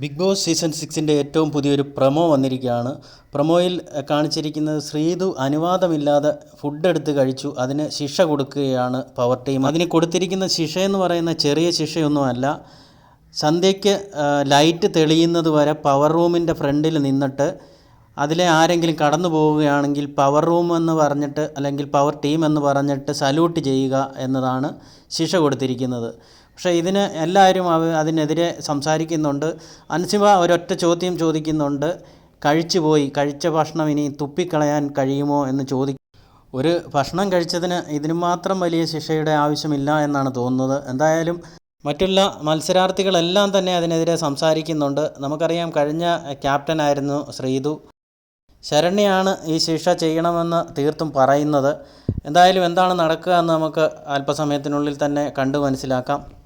Big boss season സിക്സിന്റെ ഏറ്റവും പുതിയൊരു promo വന്നിരിക്കുകയാണ്. പ്രമോയിൽ കാണിച്ചിരിക്കുന്നത് ശ്രീതു അനുവാദമില്ലാതെ ഫുഡ് എടുത്ത് കഴിച്ചു അതിന് ശിക്ഷ കൊടുക്കുകയാണ് പവർ ടീം. അതിന് കൊടുത്തിരിക്കുന്ന ശിക്ഷ എന്ന് പറയുന്ന ചെറിയ ശിക്ഷയൊന്നുമല്ല. സന്ധ്യയ്ക്ക് ലൈറ്റ് തെളിയുന്നത് വരെ പവർ റൂമിന്റെ ഫ്രണ്ടിൽ നിന്നിട്ട് അതിലെ ആരെങ്കിലും കടന്നു പോവുകയാണെങ്കിൽ പവർ റൂം എന്ന് പറഞ്ഞിട്ട് അല്ലെങ്കിൽ പവർ ടീം എന്ന് പറഞ്ഞിട്ട് സല്യൂട്ട് ചെയ്യുക എന്നതാണ് ശിക്ഷ കൊടുത്തിരിക്കുന്നത്. പക്ഷേ ഇതിന് എല്ലാവരും അവ അതിനെതിരെ സംസാരിക്കുന്നുണ്ട്. അൻസിബ ഒരൊറ്റ ചോദ്യം ചോദിക്കുന്നുണ്ട്. കഴിച്ചു പോയി. കഴിച്ച ഭക്ഷണം ഇനി തുപ്പിക്കളയാൻ കഴിയുമോ എന്ന് ചോദി ഒരു ഭക്ഷണം കഴിച്ചതിന് ഇതിനു മാത്രം വലിയ ശിക്ഷയുടെ ആവശ്യമില്ല എന്നാണ് തോന്നുന്നത്. എന്തായാലും മറ്റുള്ള മത്സരാർത്ഥികളെല്ലാം തന്നെ അതിനെതിരെ സംസാരിക്കുന്നുണ്ട്. നമുക്കറിയാം കഴിഞ്ഞ ക്യാപ്റ്റനായിരുന്നു ശ്രീതു. ശരണ്യാണ് ഈ ശിക്ഷ ചെയ്യണമെന്ന് തീർത്തും പറയുന്നത്. എന്തായാലും എന്താണ് നടക്കുക എന്ന് നമുക്ക് അല്പസമയത്തിനുള്ളിൽ തന്നെ കണ്ടു മനസ്സിലാക്കാം.